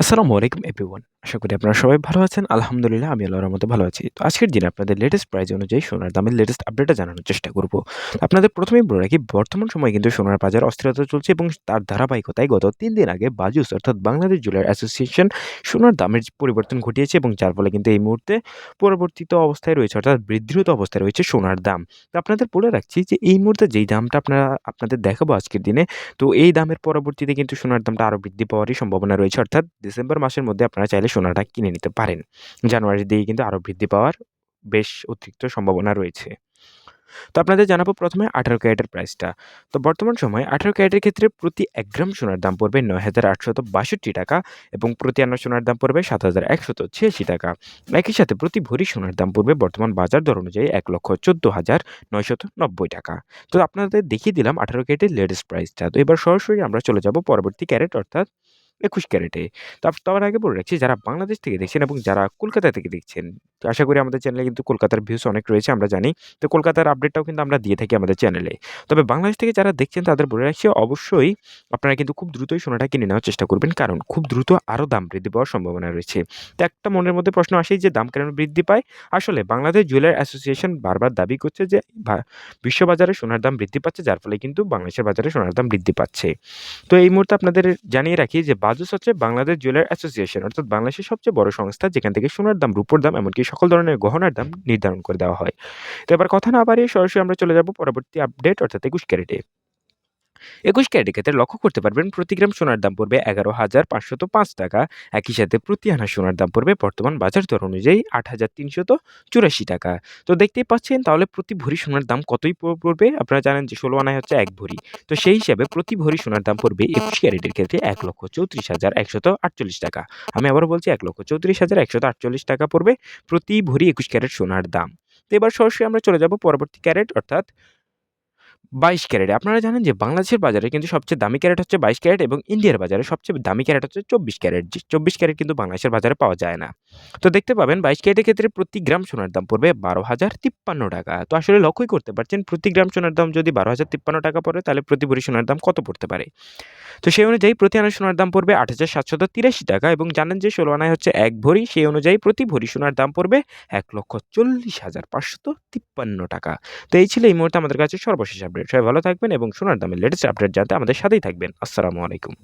আসসালামু আলাইকুম এভরিওয়ান আশা করি আপনারা সবাই ভালো আছেন। আলহামদুলিল্লাহ, আমি আল্লাহর মতো ভালো আছি। তো আজকের দিনে আপনাদের লেটেস্ট প্রাইস অনুযায়ী সোনার দামের লেটেস্ট আপডেটটা জানানোর চেষ্টা করব। আপনাদের প্রথমেই বলে রাখি, বর্তমান সময়ে কিন্তু সোনার বাজার অস্থিরতা চলছে এবং তার ধারাবাহিকতায় গত তিন দিন আগে বাজুস অর্থাৎ বাংলাদেশ জুয়েলার অ্যাসোসিয়েশন, সোনার দামের পরিবর্তন ঘটিয়েছে এবং যার ফলে কিন্তু এই মুহূর্তে পরবর্তিত অবস্থায় রয়েছে, অর্থাৎ বৃদ্ধিরত অবস্থায় রয়েছে সোনার দাম। তো আপনাদের বলে রাখছি যে এই মুহূর্তে যেই দামটা আপনারা, আপনাদের দেখাবো আজকের দিনে, তো এই দামের পরবর্তীতে কিন্তু সোনার দামটা আরও বৃদ্ধি পাওয়ারই সম্ভাবনা রয়েছে, অর্থাৎ ডিসেম্বর মাসের মধ্যে আপনারা চাইলে সোনাটা কিনে নিতে পারেন। জানুয়ারির দিকে কিন্তু আরও বৃদ্ধি পাওয়ার বেশ অতিরিক্ত সম্ভাবনা রয়েছে। তো আপনাদের জানাব প্রথমে আঠারো ক্যারেটের প্রাইসটা। তো বর্তমান সময়ে আঠারো ক্যারেটের ক্ষেত্রে প্রতি এক গ্রাম সোনার দাম পড়বে নয় হাজার আটশত বাষট্টি টাকা এবং প্রতি আন্ন সোনার দাম পড়বে সাত হাজার একশত ছিয়াশি টাকা। একই সাথে প্রতি ভরি সোনার দাম পড়বে বর্তমান বাজার দর অনুযায়ী এক লক্ষ চোদ্দ হাজার নয়শত নব্বই টাকা। তো আপনাদের দেখিয়ে দিলাম আঠারো ক্যারেটের লেটেস্ট প্রাইসটা। তো এবার সরাসরি আমরা চলে যাব পরবর্তী ক্যারেট অর্থাৎ একুশ ক্যারেটে। তার আগে বলে রাখছি, যারা বাংলাদেশ থেকে দেখছেন এবং যারা কলকাতা থেকে দেখছেন, তো আশা করি আমাদের চ্যানেলে কিন্তু কলকাতার ভিউস অনেক রয়েছে, আমরা জানি। তো কলকাতার আপডেটটাও কিন্তু আমরা দিয়ে থাকি আমাদের চ্যানেলে তবে বাংলাদেশ থেকে যারা দেখছেন, তাদের বলে রাখছি, অবশ্যই আপনারা কিন্তু খুব দ্রুতই সোনাটা কিনে নেওয়ার চেষ্টা করবেন। কারণ খুব দ্রুত আরও দাম বৃদ্ধি পাওয়ার সম্ভাবনা রয়েছে। তো একটা মনের মধ্যে প্রশ্ন আসেই যে, দাম কেন বৃদ্ধি পায়? আসলে বাংলাদেশ জুয়েলার অ্যাসোসিয়েশন বারবার দাবি করছে যে বিশ্ববাজারে সোনার দাম বৃদ্ধি পাচ্ছে, যার ফলে কিন্তু বাংলাদেশের বাজারে সোনার দাম বৃদ্ধি পাচ্ছে। তো এই মুহূর্তে আপনাদের জানিয়ে রাখি যে বাজুস হচ্ছে বাংলাদেশ জুয়েলার অ্যাসোসিয়েশন, অর্থাৎ বাংলাদেশের সবচেয়ে বড় সংস্থা যেখান থেকে সোনার দাম, রূপোর দাম, এমনকি সকল ধরনের গহনার দাম নির্ধারণ করে দেওয়া হয়। তো এবার কথা না বাড়িয়ে সরাসরি আমরা চলে যাব পরবর্তী আপডেট অর্থাৎ একুশ ক্যারেটে। একুশ ক্যারেটের ক্ষেত্রে লক্ষ্য করতে পারবেন, প্রতি গ্রাম সোনার দাম পড়বে এগারো হাজার পাঁচশত পাঁচ টাকা। একই সাথে প্রতি আনা সোনার দাম পড়বে বর্তমান বাজার দর অনুযায়ী আট হাজার তিনশত চুরাশি টাকা। তো দেখতেই পাচ্ছেন, তাহলে প্রতি ভরি সোনার দাম কতই পড়বে? আপনারা জানেন যে ষোলো আনায় হচ্ছে এক ভরি। তো সেই হিসাবে প্রতি ভরি সোনার দাম পড়বে একুশ ক্যারেটের ক্ষেত্রে এক লক্ষ চৌত্রিশ হাজার একশত আটচল্লিশ টাকা। আমি আবারও বলছি, এক লক্ষ চৌত্রিশ হাজার একশত আটচল্লিশ টাকা পড়বে প্রতি ভরি একুশ ক্যারেট সোনার দাম। তো এবার সরাসরি আমরা চলে যাব পরবর্তী ক্যারেট, অর্থাৎ বাইশ ক্যারেট। আপনারা জানেন যে বাংলাদেশের বাজারে কিন্তু সবচেয়ে দামি ক্যারেট হচ্ছে বাইশ ক্যারেট এবং ইন্ডিয়ার বাজারে সবচেয়ে দামি ক্যারেট হচ্ছে চব্বিশ ক্যারেট। চব্বিশ ক্যারেট কিন্তু বাংলাদেশের বাজারে পাওয়া যায় না। তো দেখতে পাবেন বাইশ ক্যারেটের ক্ষেত্রে প্রতি গ্রাম সোনার দাম পড়বে বারো হাজার তিপ্পান্ন টাকা। তো আসলে লক্ষ্যই করতে পারছেন, প্রতি গ্রাম সোনার দাম যদি বারো হাজার তিপ্পান্ন টাকা পড়ে, তাহলে প্রতি ভরি সোনার দাম কত পড়তে পারে? তো সেই অনুযায়ী প্রতি আনা সোনার দাম পড়বে আট হাজার সাতশত তিরাশি টাকা এবং জানেন যে ষোলো আনায় হচ্ছে এক ভরি, সেই অনুযায়ী প্রতি ভরি সোনার দাম পড়বে এক লক্ষ চল্লিশ হাজার পাঁচশত তিপ্পান্ন টাকা। তো এই ছিল এই মুহূর্তে আমাদের কাছে সর্বশেষ আপডেট সবাই ভালো থাকবেন এবং সোনার দামের লেটেস্ট আপডেট জানতে আমাদের সাথেই থাকবেন। আসসালামু আলাইকুম।